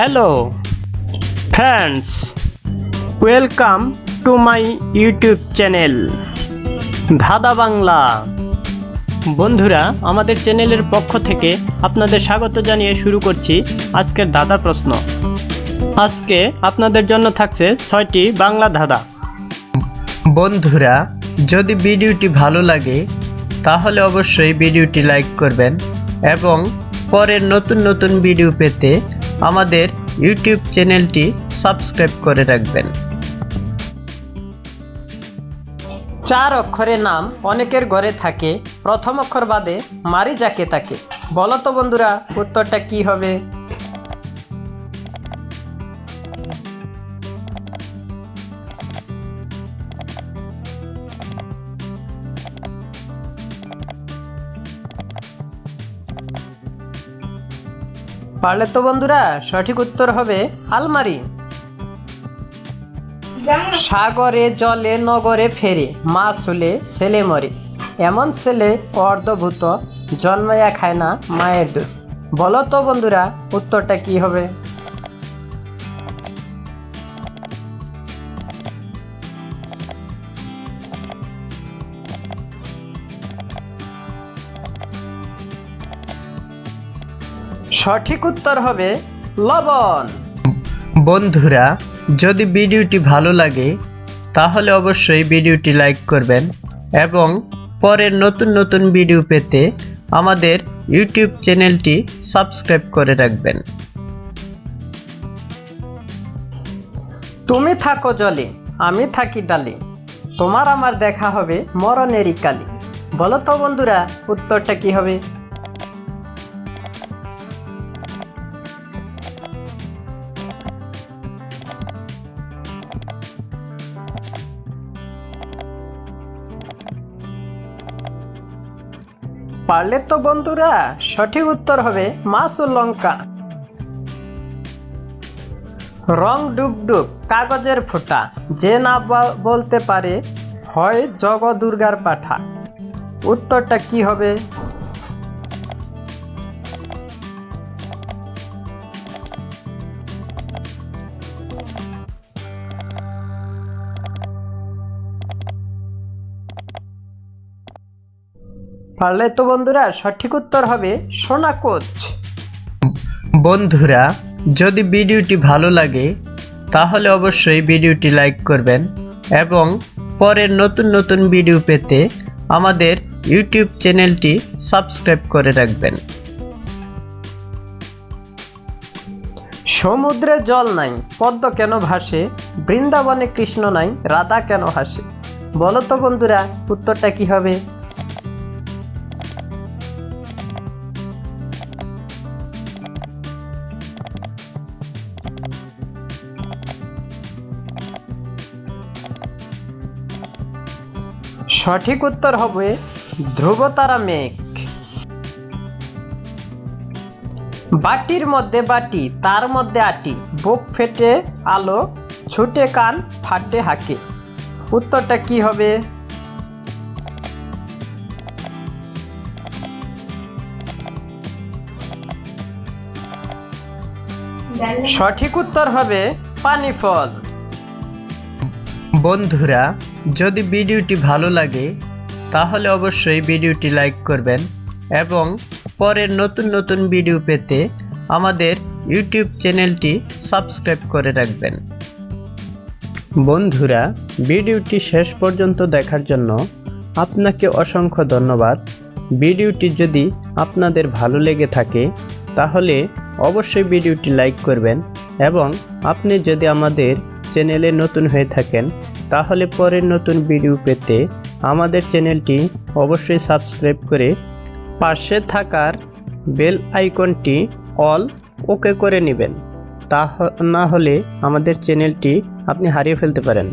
Hello friends welcome to my YouTube channel ধাঁধা বাংলা বন্ধুরা, আমাদের চ্যানেলের পক্ষ থেকে আপনাদের স্বাগত জানিয়ে শুরু করছি আজকের দাদা প্রশ্ন। আজকে আপনাদের জন্য থাকছে ছয়টি বাংলা ধাঁধা। বন্ধুরা, যদি ভিডিওটি ভালো লাগে, তাহলে অবশ্যই ভিডিওটি লাইক করবেন এবং পরের নতুন নতুন ভিডিও পেতে আমাদের ইউটিউব চ্যানেলটি সাবস্ক্রাইব করে রাখবেন। চার অক্ষরের নাম অনেকের ঘরে থাকে। প্রথম অক্ষর বাদে মারি যাকে তাকে। বলো তো বন্ধুরা, উত্তরটা কি হবে? পারলে তো বন্ধুরা সঠিক উত্তর হবে আলমারি। সাগরে জলে নগরে ফেরে মা শুলে ছেলে মরে। এমন ছেলে অর্ধভূত জন্মায়া খায় না মায়ের দুধ। বলো তো বন্ধুরা উত্তরটা কি হবে? সঠিক উত্তর হবে লবণ। বন্ধুরা যদি ভিডিওটি ভালো লাগে তাহলে অবশ্যই ভিডিওটি লাইক করবেন এবং পরের নতুন নতুন ভিডিও পেতে আমাদের ইউটিউব চ্যানেলটি সাবস্ক্রাইব করে রাখবেন। তুমি থাকো জলে আমি থাকি ডালে। তোমার আমার দেখা হবে মরণেরই কালি। বলো তো বন্ধুরা উত্তরটা কি হবে? পারলে তো বন্ধুরা সঠিক উত্তর হবে মাছ ও লঙ্কা রং ডুবডুব ডুব কাগজের ফোঁটা, যে না বলতে পারে, হয় জগদুর্গার পাঠা। উত্তরটা কি হবে? পারলে তো বন্ধুরা সঠিক উত্তর হবে সোনা কোচ। বন্ধুরা যদি ভিডিওটি ভালো লাগে তাহলে অবশ্যই ভিডিওটি লাইক করবেন এবং পরের নতুন নতুন ভিডিও পেতে আমাদের ইউটিউব চ্যানেলটি সাবস্ক্রাইব করে রাখবেন। সমুদ্রে জল নাই পদ্ম কেন ভাসে বৃন্দাবনে কৃষ্ণ নাই রাধা কেন হাসে? বলো তো বন্ধুরা উত্তরটা কি হবে? সঠিক উত্তর হবে ধ্রুবতারা মেঘ। বাটির মধ্যে বাটি, তার মধ্যে আটি। বুক ফেটে, আলো ছুটে, কান ফাটে, হাঁকে। উত্তরটা কি হবে? সঠিক উত্তর হবে পানি ফল বন্ধুরা যদি ভিডিওটি ভালো লাগে, তাহলে অবশ্যই ভিডিওটি লাইক করবেন এবং পরের নতুন নতুন ভিডিও পেতে আমাদের ইউটিউব চ্যানেলটি সাবস্ক্রাইব করে রাখবেন। বন্ধুরা, ভিডিওটি শেষ পর্যন্ত দেখার জন্য আপনাকে অসংখ্য ধন্যবাদ। ভিডিওটি যদি আপনাদের ভালো লেগে থাকে, তাহলে অবশ্যই ভিডিওটি লাইক করবেন এবং আপনি যদি আমাদের চ্যানেলে নতুন হয়ে থাকেন তাহলে পরের নতুন ভিডিও পেতে আমাদের চ্যানেলটি অবশ্যই সাবস্ক্রাইব করে পাশে থাকার বেল আইকনটি অল ওকে করে নেবেন। তা না হলে আমাদের চ্যানেলটি আপনি হারিয়ে ফেলতে পারেন।